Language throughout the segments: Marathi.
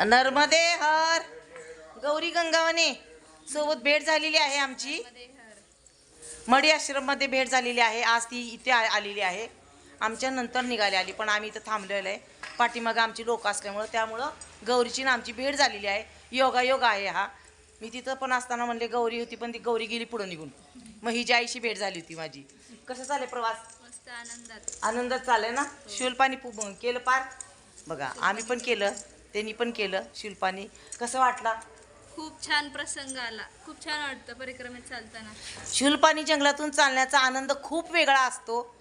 नर्मदे हर. गौरी गंगावणे सोबत भेट झालेली आहे आमची. मडी आश्रममध्ये भेट झालेली आहे. आज ती इथे आलेली आहे. आमच्या नंतर निघाली आली पण आम्ही इथं थांबलेलो आहे. पाठीमागं आमची लोक असल्यामुळं त्यामुळं गौरीची ना आमची भेट झालेली आहे. योगा योग आहे हा. मी तिथं पण असताना म्हणले गौरी होती पण ती गौरी गेली पुढं निघून. मग हिच्या आईशी भेट झाली होती माझी. कसं चालेल प्रवास? आनंदात. आनंदात चाललाय ना? शिवलपाणी केलं पार? बघा आम्ही पण केलं. त्यांनी पण केलं शिवलपाणी कसं वाटला? खूप छान प्रसंग आला. खूप छान वाटतं परिक्रमेत चालताना. शिवलपाणी जंगलातून चालण्याचा आनंद खूप वेगळा असतो.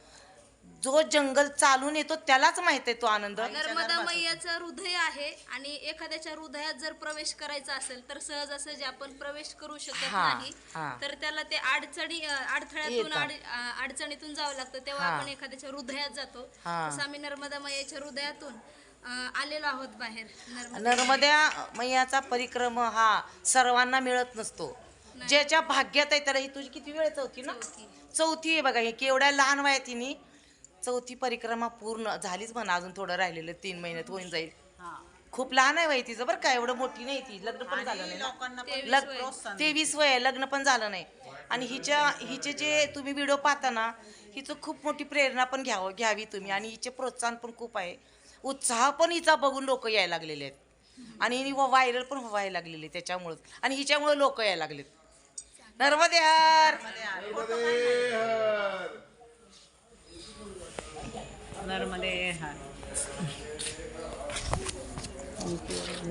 जो जंगल चालून येतो त्यालाच माहीत आहे तो आनंद. नर्मदा मैयाचं हृदय आहे आणि एखाद्याच्या हृदयात जर प्रवेश करायचा असेल तर सहजासहजी आपण प्रवेश करू शकत हा, नाही. हा. तर त्याला ते अडचणी अडथळ्यातून येतात. अड- अ, अडचणीतून जावं लागतं. तेव्हा हा. आपण एखाद्याच्या हृदयात जातो. हा. तसं आम्ही नर्मदा मैयाच्या हृदयातून आलेलो आहोत बाहेर नर्मदा. नर्मद्या मैयाचा परिक्रम हा सर्वांना मिळत नसतो. ज्याच्या भाग्यात आहे त्याला ही तुझी किती वेळ चौथी ना? चौथी. आहे बघा ही केवढ्या लहान वयात तिने चौथी परिक्रमा पूर्ण झालीच म्हणा अजून थोडं राहिलेलं तीन महिन्यात होऊन जाईल. खूप लहान आहे वय तिचं बरं का एवढं मोठी नाही ती लग्न पण झालं नाही ना. तेवीस लग वय. तेवीस वय आहे, लग्न पण झालं नाही. आणि हिच्या हिचे जे तुम्ही व्हिडिओ पाहता ना हिचं खूप मोठी प्रेरणा पण घ्यावं घ्यावी तुम्ही आणि हिचे प्रोत्साहन पण खूप आहे. उत्साह पण हिचा बघून लोक यायला लागलेले आहेत. आणि हिने व्हायरल पण व्हायला लागलेले त्याच्यामुळं. आणि हिच्यामुळे लोक यायला लागलेत. नर्मदे हर नर्मदे हर